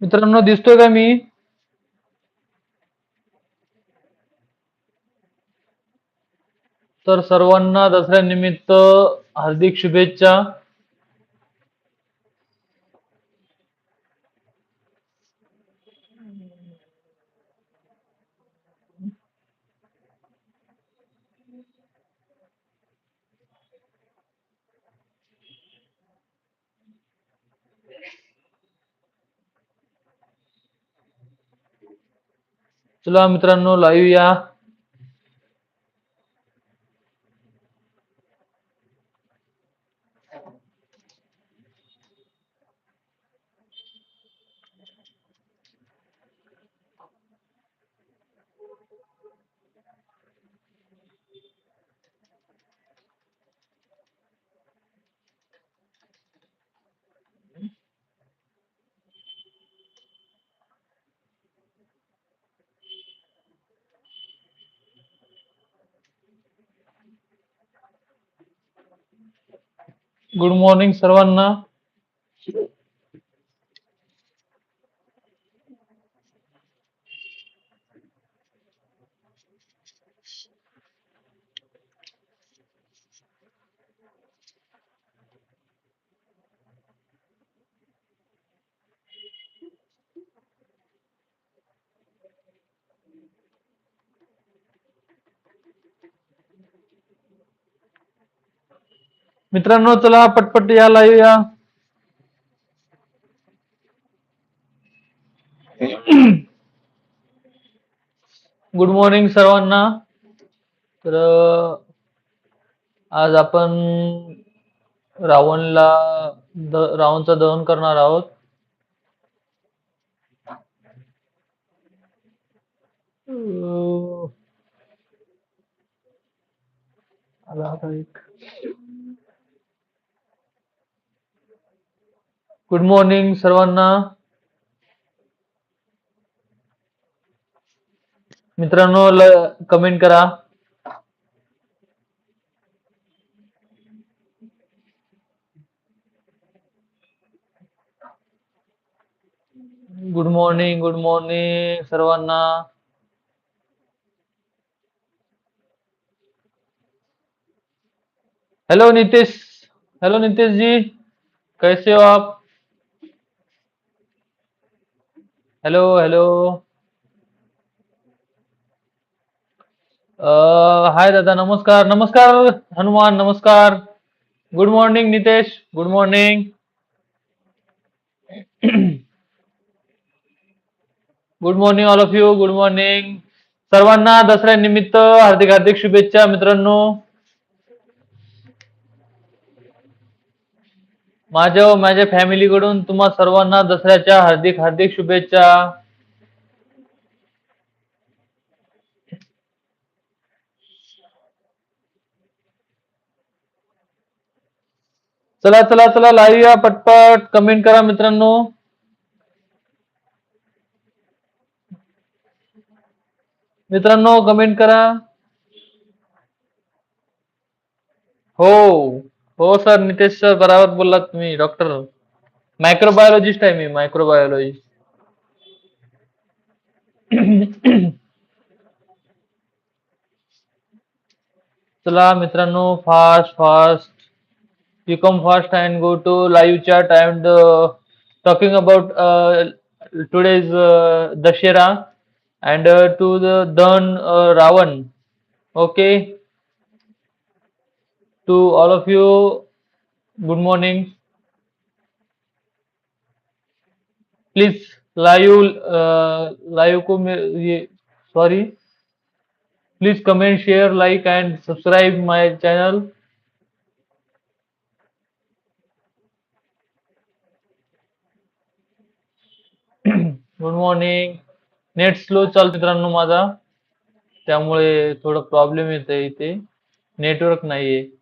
मित्रांनो दिसतोय का मी? तर सर्वांना दसऱ्यानिमित्त हार्दिक शुभेच्छा. चला मित्रांनो लाईव्ह या गुड मॉर्निंग सर्वांना. मित्रांनो चला पटपट या लाईव्ह या. गुड मॉर्निंग सर्वांना. तर आज आपण रावणला द- रावणचं दहन करणार आहोत. आला एक. गुड मॉर्निंग सर्वांना. मित्रांनो कमेंट करा. गुड मॉर्निंग गुड मॉर्निंग सर्वांना. Hello Nitesh hello Nitesh ji. कैसे हो आप? हॅलो हॅलो हाय दादा नमस्कार नमस्कार हनुमान नमस्कार good morning Nitesh good morning good morning all of you good morning सर्वांना दसऱ्यानिमित्त हार्दिक हार्दिक शुभेच्छा मित्रांनो माझ्या व माझ्या फॅमिलीकडून तुम्हा सर्वांना दसऱ्याच्या हार्दिक हार्दिक शुभेच्छा. चला चला चला लाईव्ह या पटपट कमेंट करा मित्रांनो. मित्रांनो कमेंट करा. हो. हो सर नितेश सर बराबर बोलला तुम्ही डॉक्टर मायक्रोबायोलॉजिस्ट आहे मी मायक्रोबायोलॉजिस्ट चला मित्रांनो fast fast you come fast and go to live chat and talking about today's is Dussehra and to done Ravan okay To all of you, good morning. Please live uh, live को मे- ये sorry. Please comment, share, like and subscribe my channel. Good morning net slow चालतो मित्रांनो माझा त्यामुळे थोडं problem येत आहे इथे नेटवर्क नाहीये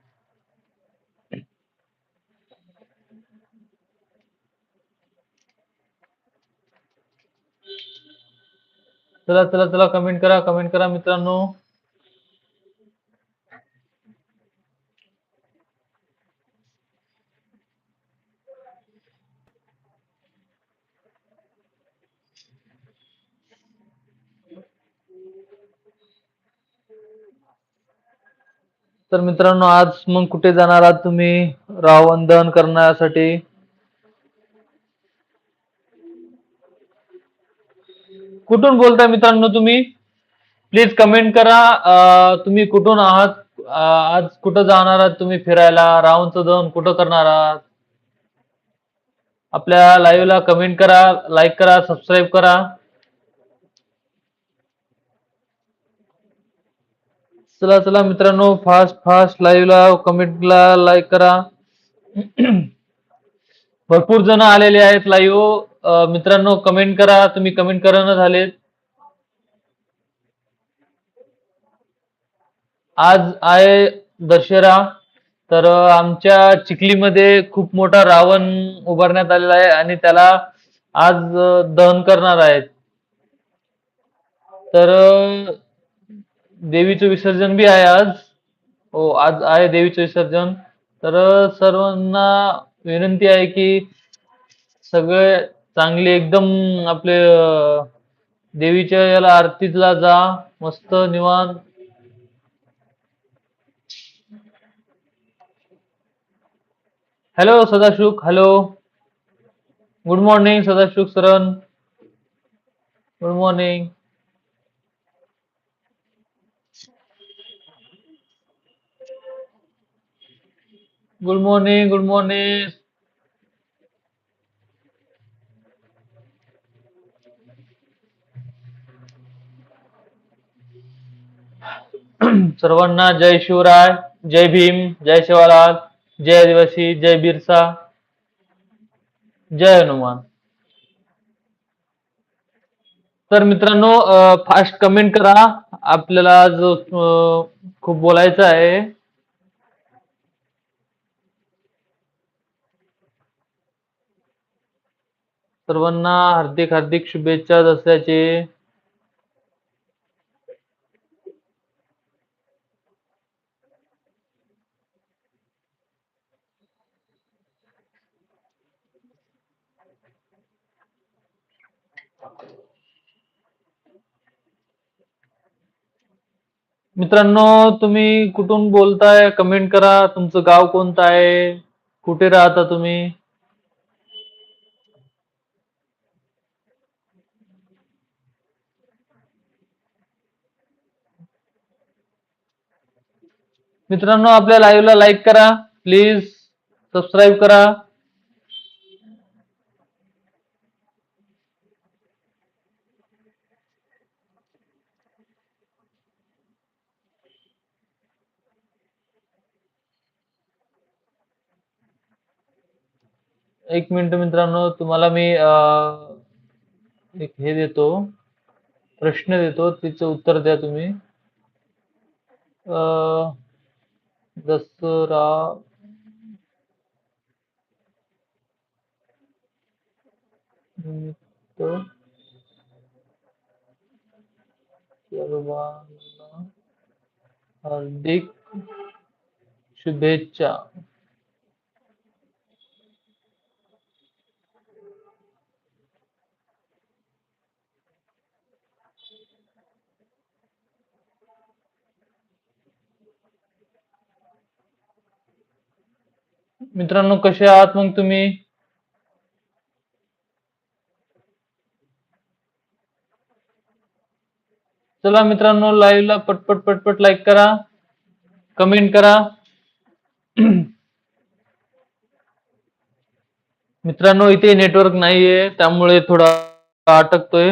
चला चला चला कमेंट करा कमेंट करा मित्रांनो. तर मित्रांनो आज मग कुठे जाणार आहात तुम्ही? रावण दहन करण्यासाठी. कुठून बोलताय मित्रांनो तुम्ही? प्लीज कमेंट करा. तुम्ही कुठून आहात? आज कुठं जाणार आहात तुम्ही फिरायला? राऊंडचं जाऊन कुठं करणार आहात? आपल्या लाईव्हला ला कमेंट करा लाईक करा सबस्क्राईब करा. चला चला मित्रांनो फास्ट फास्ट लाईव्हला कमेंटला लाईक करा. भरपूर जण आलेले आहेत लाईव्ह. मित्रांनो कमेंट करा. तुम्ही कमेंट करणं झालेत आज आहे दशहरा. तर आमच्या चिखलीमध्ये खूप मोठा रावण उभारण्यात आलेला आहे आणि त्याला आज दहन करणार आहेत. तर देवीचं विसर्जन बी आहे आज. हो आज आहे देवीचं विसर्जन. तर सर्वांना विनंती आहे की सगळे चांगले एकदम आपले देवीच्या याला आरतीला जा मस्त निवांत. हॅलो सदाशुक हॅलो गुड मॉर्निंग सदाशुक Saran good morning good morning good morning सर्वांना जय शिवराय जय भीम जय शिवालाल जय आदिवासी जय बिरसा जय हनुमान. तर मित्रांनो फास्ट कमेंट करा. आपल्याला आज खूप बोलायचं आहे. सर्वांना हार्दिक हार्दिक शुभेच्छा दसऱ्याचे. मित्रांनो तुम्ही कुठून बोलताय? कमेंट करा. तुमचं गाव कोणतं आहे? कुठे राहता तुम्ही? मित्रांनो आपल्या लाईव्हला लाईक करा. प्लीज सबस्क्राईब करा. एक मिनिट मित्रांनो तुम्हाला मी एक हे देतो प्रश्न देतो तिचं उत्तर द्या तुम्ही. अं, दसरा निमित्त सर्वांना हार्दिक शुभेच्छा. मित्रांनो कसे आहात मग तुम्ही? चला मित्रांनो लाईव्ह ला पटपट पटपट लाईक करा कमेंट करा. मित्रांनो इथे नेटवर्क नाहीये त्यामुळे थोडा अटकतोय.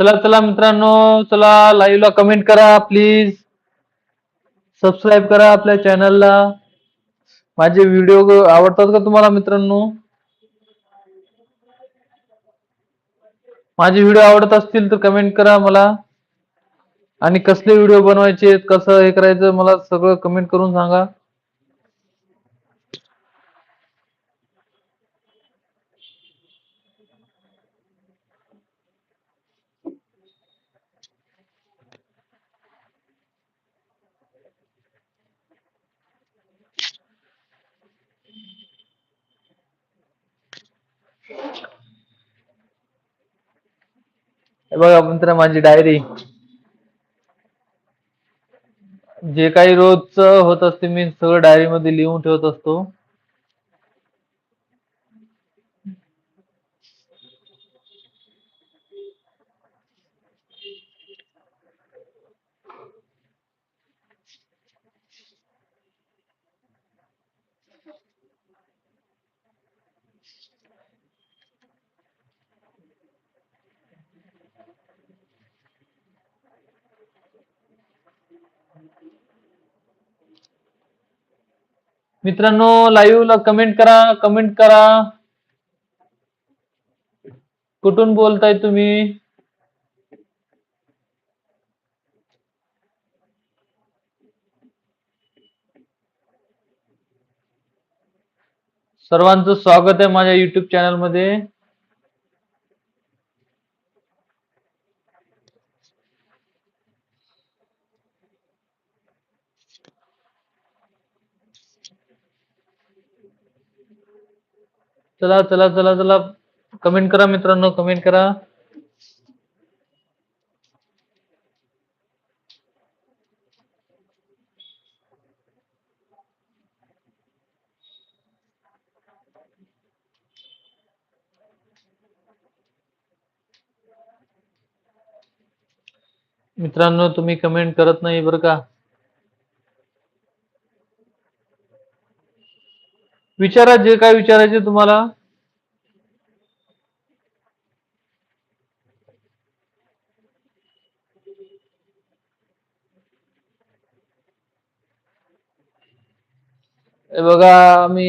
चला चला मित्रांनो चला लाईव्हला कमेंट करा प्लीज सबस्क्राईब करा आपल्या चॅनलला माझे व्हिडिओ आवडतात का तुम्हाला मित्रांनो? माझे व्हिडिओ आवडत असतील तर कमेंट करा मला. आणि कसले व्हिडिओ बनवायचे कसं हे करायचं मला सगळं कमेंट करून सांगा. बघा मित्र माझी डायरी जे काही रोजचं होत असते मी सगळं डायरीमध्ये लिहून ठेवत असतो. मित्रांनो लाईव्हला कमेंट करा कमेंट करा. कुठून बोलताय तुम्ही? सर्वांचं स्वागत आहे माझ्या युट्यूब चॅनलमध्ये चला चला चला चला. कमेंट करा मित्रांनो कमेंट करा. मित्रांनो तुम्ही कमेंट करत नाही बरं का. विचारा जे काय विचारायचे तुम्हाला. बघा मी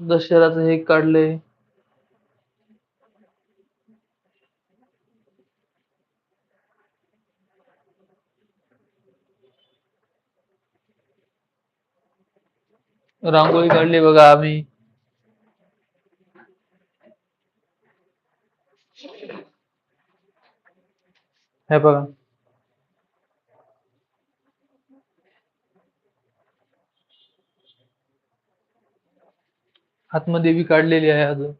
दशहराचं हे काढले रांगोळी काढली बघा आम्ही. हे बघा. आतमध्ये बी काढलेली आहे अजून.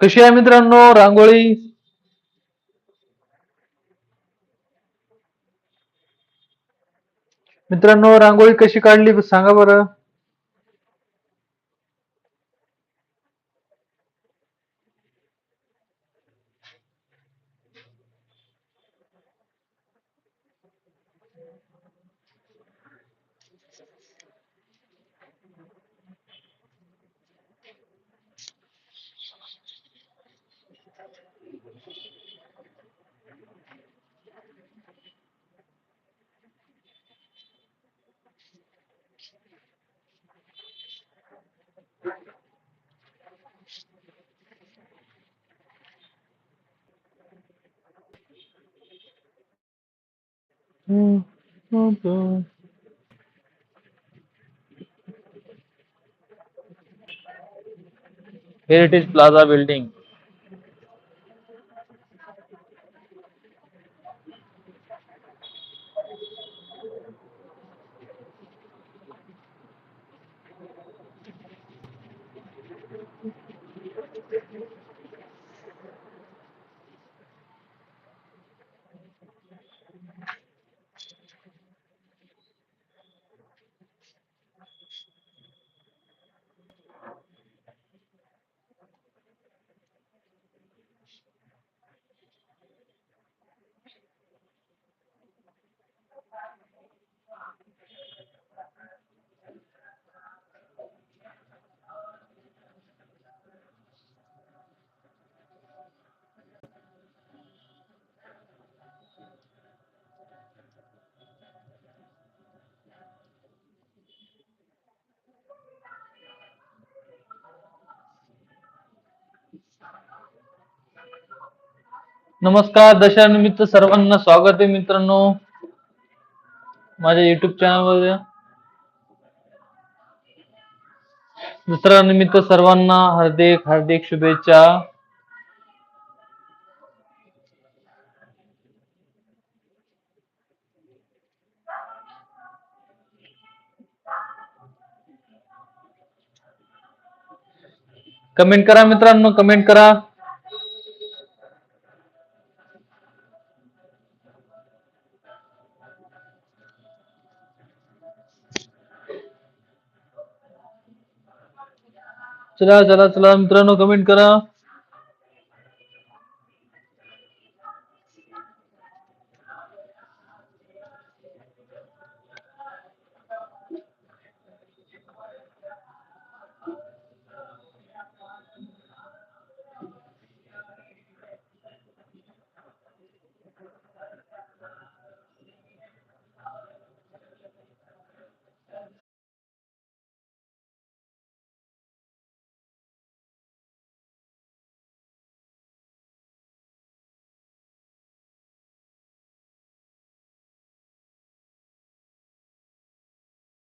कशी आहे मित्रांनो? रांगोळी? मित्रांनो रांगोळी कशी काढली सांगा बरं. Here it is Plaza building. नमस्कार दशानिमित्त सर्वांना स्वागत आहे मित्रांनो. माझ्या युट्यूब चॅनलवर मध्ये दसरा निमित्त सर्वांना हार्दिक हार्दिक शुभेच्छा. कमेंट करा मित्रांनो कमेंट करा. चला चला चला मित्रांनो कमेंट करा.